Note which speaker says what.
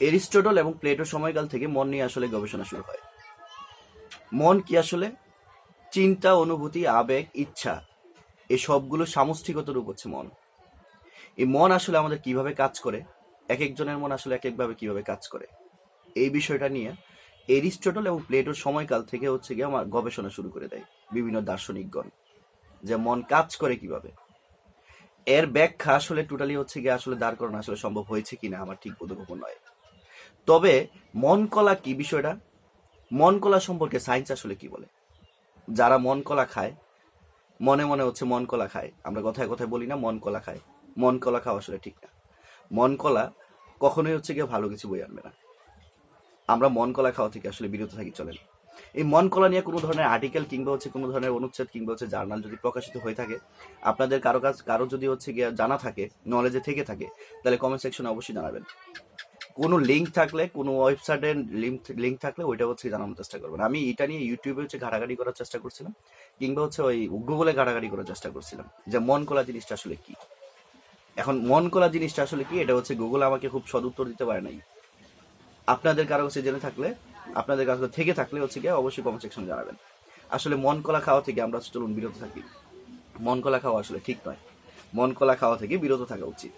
Speaker 1: Aristotle এবং প্লেটোর সময়কাল থেকে মন নিয়ে আসলে গবেষণা শুরু হয়। মন কি আসলে? চিন্তা, অনুভূতি, আবেগ, ইচ্ছা এই সবগুলো সামষ্টিগত রূপ হচ্ছে মন। এই মন আসলে আমাদের কীভাবে কাজ করে? এক একজনের মন আসলে এক একভাবে কীভাবে কাজ করে? এই বিষয়টা নিয়ে এরিস্টটল এবং প্লেটোর সময়কাল থেকে হচ্ছে গিয়ে আমার গবেষণা শুরু করে দেয় বিভিন্ন দার্শনিকগণ যে মন কাজ করে কীভাবে। এর ব্যাখ্যা আসলে টোটালি হচ্ছে গিয়ে আসলে দাঁড় করানো আসলে সম্ভব হয়েছে কিনা আমার ঠিক বোধগোপন নয়। তবে মন কলা কি বিষয়টা? মন কলা সম্পর্কে সায়েন্স আসলে কি বলে? যারা মন কলা খায়, মনে মনে হচ্ছে মন কলা খায়। আমরা কথায় কথায় বলি না, মন কলা খায়। মন কলা খাওয়া আসলে ঠিক না। মন কলা কখনোই হচ্ছে গিয়ে ভালো কিছু বই আনবে না। আমরা মন কলা খাওয়া থেকে আসলে বিরত থাকি চলেন এই মন কলা নিয়ে কোনো ধরনের আর্টিকেল কিংবা হচ্ছে কোনো ধরনের অনুচ্ছেদ কিংবা হচ্ছে জার্নাল যদি প্রকাশিত হয়ে থাকে, আপনাদের কারও কাজ কারও যদি হচ্ছে গিয়ে জানা থাকে নলেজে থেকে থাকে, তাহলে কমেন্ট সেকশনে অবশ্যই জানাবেন। কোনো লিঙ্ক থাকলে, কোনো ওয়েবসাইটের লিঙ্ক লিঙ্ক থাকলে ওইটা হচ্ছে জানানোর চেষ্টা করবেন। আমি এটা নিয়ে ইউটিউবে হচ্ছে ঘাটাঘাটি করার চেষ্টা করছিলাম, কিংবা হচ্ছে ওই গুগলে ঘাটাঘাটি করার চেষ্টা করছিলাম যে মন কলা জিনিসটা আসলে কি। এখন মন কলা জিনিসটা আসলে কি, এটা হচ্ছে গুগল আমাকে খুব সদুত্তর দিতে পারে নাই। আপনাদের কারও কাছে জেনে থাকলে, আপনাদের কাছে থেকে থাকলে হচ্ছে গিয়ে অবশ্যই কমেন্ট সেকশনে জানাবেন। আসলে মন কলা খাওয়া থেকে আমরা চলুন বিরত থাকি। মন কলা খাওয়া আসলে ঠিক নয়। মন কলা খাওয়া থেকে বিরত থাকা উচিত।